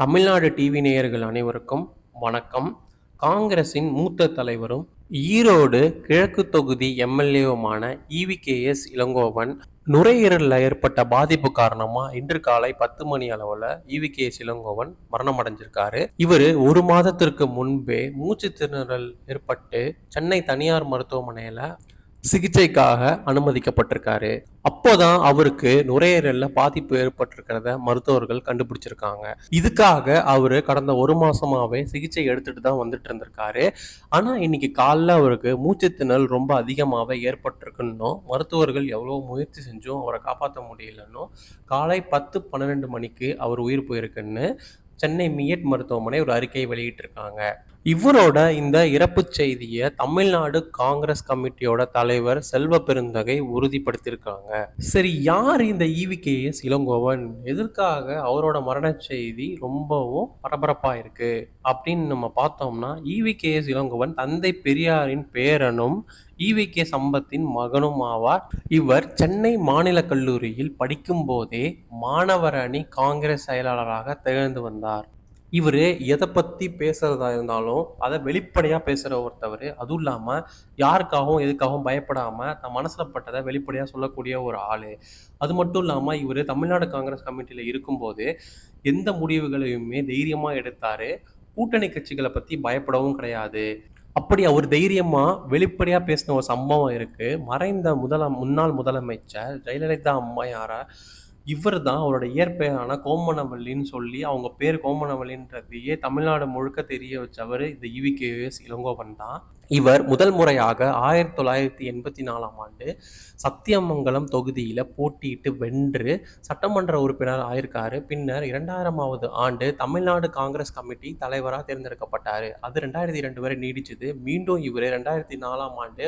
Tamil Nadu TV நேயர்கள் அனைவருக்கும் வணக்கம். காங்கிரசின் மூத்த தலைவரும் ஈரோடு கிழக்கு தொகுதி எம்எல்ஏவுமான இவிகேஎஸ் இளங்கோவன் நுரையீரலில் ஏற்பட்ட பாதிப்பு காரணமாக இன்று காலை பத்து மணி அளவில் இவிகேஎஸ் இளங்கோவன் மரணம் அடைஞ்சிருக்காரு இவர் ஒரு மாதத்திற்கு முன்பே மூச்சு திணறல் ஏற்பட்டு சென்னை தனியார் மருத்துவமனையில் சிகிச்சைக்காக அனுமதிக்கப்பட்டிருக்காரு. அப்போதான் அவருக்கு நுரையீரல்ல பாதிப்பு ஏற்பட்டிருக்கிறத மருத்துவர்கள் கண்டுபிடிச்சிருக்காங்க. இதுக்காக அவரு கடந்த ஒரு மாசமாவே சிகிச்சை எடுத்துட்டு தான் வந்துட்டு இருந்திருக்காரு. ஆனா இன்னைக்கு காலைல அவருக்கு மூச்சு திணல் ரொம்ப அதிகமாவே ஏற்பட்டிருக்குன்னும் மருத்துவர்கள் எவ்வளவு முயற்சி செஞ்சும் அவரை காப்பாற்ற முடியலன்னும் காலை பத்து பன்னிரெண்டு மணிக்கு அவர் உயிர் போயிருக்குன்னு சென்னை மியட் மருத்துவமனை ஒரு அறிக்கை வெளியிட்டிருக்காங்க. இவரோட இந்த இறப்பு செய்தியை தமிழ்நாடு காங்கிரஸ் கமிட்டியோட தலைவர் செல்வ பெருந்தகை உறுதிப்படுத்தியிருக்காங்க. சரி யார் இந்த ஈவிகேஎஸ் இளங்கோவன் எதற்காக அவரோட மரண செய்தி ரொம்பவும் பரபரப்பா இருக்கு? அப்படின்னு நம்ம பார்த்தோம்னா இவிகேஎஸ் இளங்கோவன் தந்தை பெரியாரின் பேரனும் ஈவிகே சம்பத்தின் மகனும் ஆவார். இவர் சென்னை மாநில கல்லூரியில் படிக்கும் போதே மாணவர் அணி காங்கிரஸ் செயலாளராக திகழ்ந்து வந்தார். இவர் எதை பற்றி பேசுகிறதா இருந்தாலும் அதை வெளிப்படையாக பேசுகிற ஒருத்தவர். அதுவும் இல்லாமல் யாருக்காகவும் எதுக்காகவும் பயப்படாமல் தன் மனசில் பட்டதை வெளிப்படையாக சொல்லக்கூடிய ஒரு ஆள். அது மட்டும் இல்லாமல் இவர் தமிழ்நாடு காங்கிரஸ் கமிட்டியில் இருக்கும்போது எந்த முடிவுகளையுமே தைரியமாக எடுத்தார். கூட்டணி கட்சிகளை பற்றி பயப்படவும் கிடையாது. அப்படி அவர் தைரியமா வெளிப்படையா பேசின ஒரு சம்பவம் இருக்கு. மறைந்த முதல முன்னாள் முதலமைச்சர் ஜெயலலிதா அம்மையாரை இவர் தான் அவரோட இயற்பெயரான கோமனவல்லின்னு சொல்லி அவங்க பேர் கோமனவல்லின்றதையே தமிழ்நாடு முழுக்க தெரிய வச்சவர் இந்த இவிகேஎஸ் இளங்கோவன் தான். இவர் முதல் முறையாக ஆயிரத்தி தொள்ளாயிரத்தி எண்பத்தி நாலாம் ஆண்டு சத்தியமங்கலம் தொகுதியில் போட்டியிட்டு வென்று சட்டமன்ற உறுப்பினர் ஆயிருக்காரு. பின்னர் இரண்டாயிரமாவது ஆண்டு தமிழ்நாடு காங்கிரஸ் கமிட்டி தலைவராக தேர்ந்தெடுக்கப்பட்டார். அது ரெண்டாயிரத்தி இரண்டு வரை நீடிச்சது. மீண்டும் இவர் ரெண்டாயிரத்தி நாலாம் ஆண்டு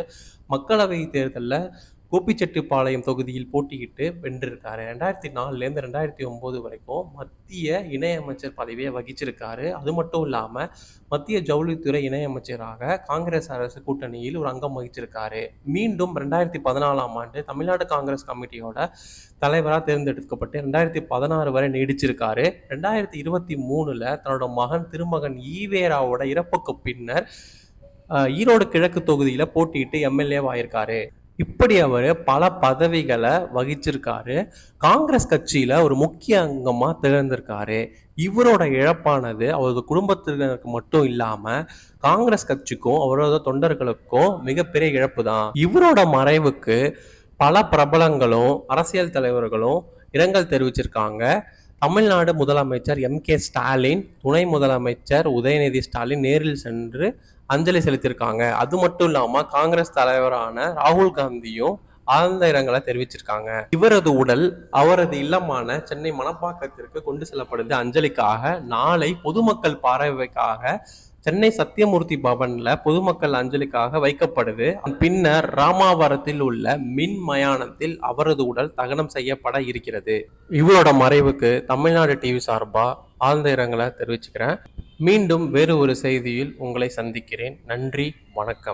மக்களவை தேர்தலில் கோபிச்செட்டிப்பாளையம் தொகுதியில் போட்டியிட்டு வென்றிருக்காரு. ரெண்டாயிரத்தி நாலுலேருந்து ரெண்டாயிரத்தி ஒம்பது வரைக்கும் மத்திய இணையமைச்சர் பதவியை வகிச்சிருக்காரு. அது மட்டும் இல்லாமல் மத்திய ஜவுளித்துறை இணையமைச்சராக காங்கிரஸ் அரசு கூட்டணியில் ஒரு அங்கம் வகிச்சிருக்காரு. மீண்டும் ரெண்டாயிரத்தி பதினாலாம் ஆண்டு தமிழ்நாடு காங்கிரஸ் கமிட்டியோட தலைவராக தேர்ந்தெடுக்கப்பட்டு ரெண்டாயிரத்தி பதினாறு வரை நீடிச்சிருக்காரு. ரெண்டாயிரத்தி இருபத்தி மூணுல தன்னோட மகன் திருமகன் ஈவேராவோட இறப்புக்கு பின்னர் ஈரோடு கிழக்கு தொகுதியில் போட்டியிட்டு எம்எல்ஏவாயிருக்காரு இப்படி அவர் பல பதவிகளை வகிச்சிருக்காரு. காங்கிரஸ் கட்சியில ஒரு முக்கிய அங்கமா திகழ்ந்திருக்காரு. இவரோட இழப்பானது அவரது குடும்பத்தினருக்கு மட்டும் இல்லாம காங்கிரஸ் கட்சிக்கும் அவரோட தொண்டர்களுக்கும் மிகப்பெரிய இழப்பு தான் இவரோட மறைவுக்கு பல பிரபலங்களும் அரசியல் தலைவர்களும் இரங்கல் தெரிவிச்சிருக்காங்க. தமிழ்நாடு முதலமைச்சர் எம் கே ஸ்டாலின் துணை முதலமைச்சர் உதயநிதி ஸ்டாலின் நேரில் சென்று அஞ்சலி செலுத்தியிருக்காங்க. அது மட்டும் இல்லாமல் காங்கிரஸ் தலைவரான ராகுல் காந்தியும் ஆழ்ந்த இரங்கலை தெரிவிச்சிருக்காங்க. இவரது உடல் அவரது இல்லமான சென்னை மணப்பாக்கத்திற்கு கொண்டு செல்லப்படுது அஞ்சலிக்காக. நாளை பொதுமக்கள் பார்வைக்காக சென்னை சத்தியமூர்த்தி பவன்ல பொதுமக்கள் அஞ்சலிக்காக வைக்கப்படுது. பின்னர் ராமாவரத்தில் உள்ள மின் மயானத்தில் அவரது உடல் தகனம் செய்யப்பட இருக்கிறது. இவரோட மறைவுக்கு தமிழ்நாடு டிவி சார்பா ஆழ்ந்த இரங்கலை தெரிவிச்சுக்கிறேன். மீண்டும் வேறு ஒரு செய்தியில் உங்களை சந்திக்கிறேன். நன்றி வணக்கம்.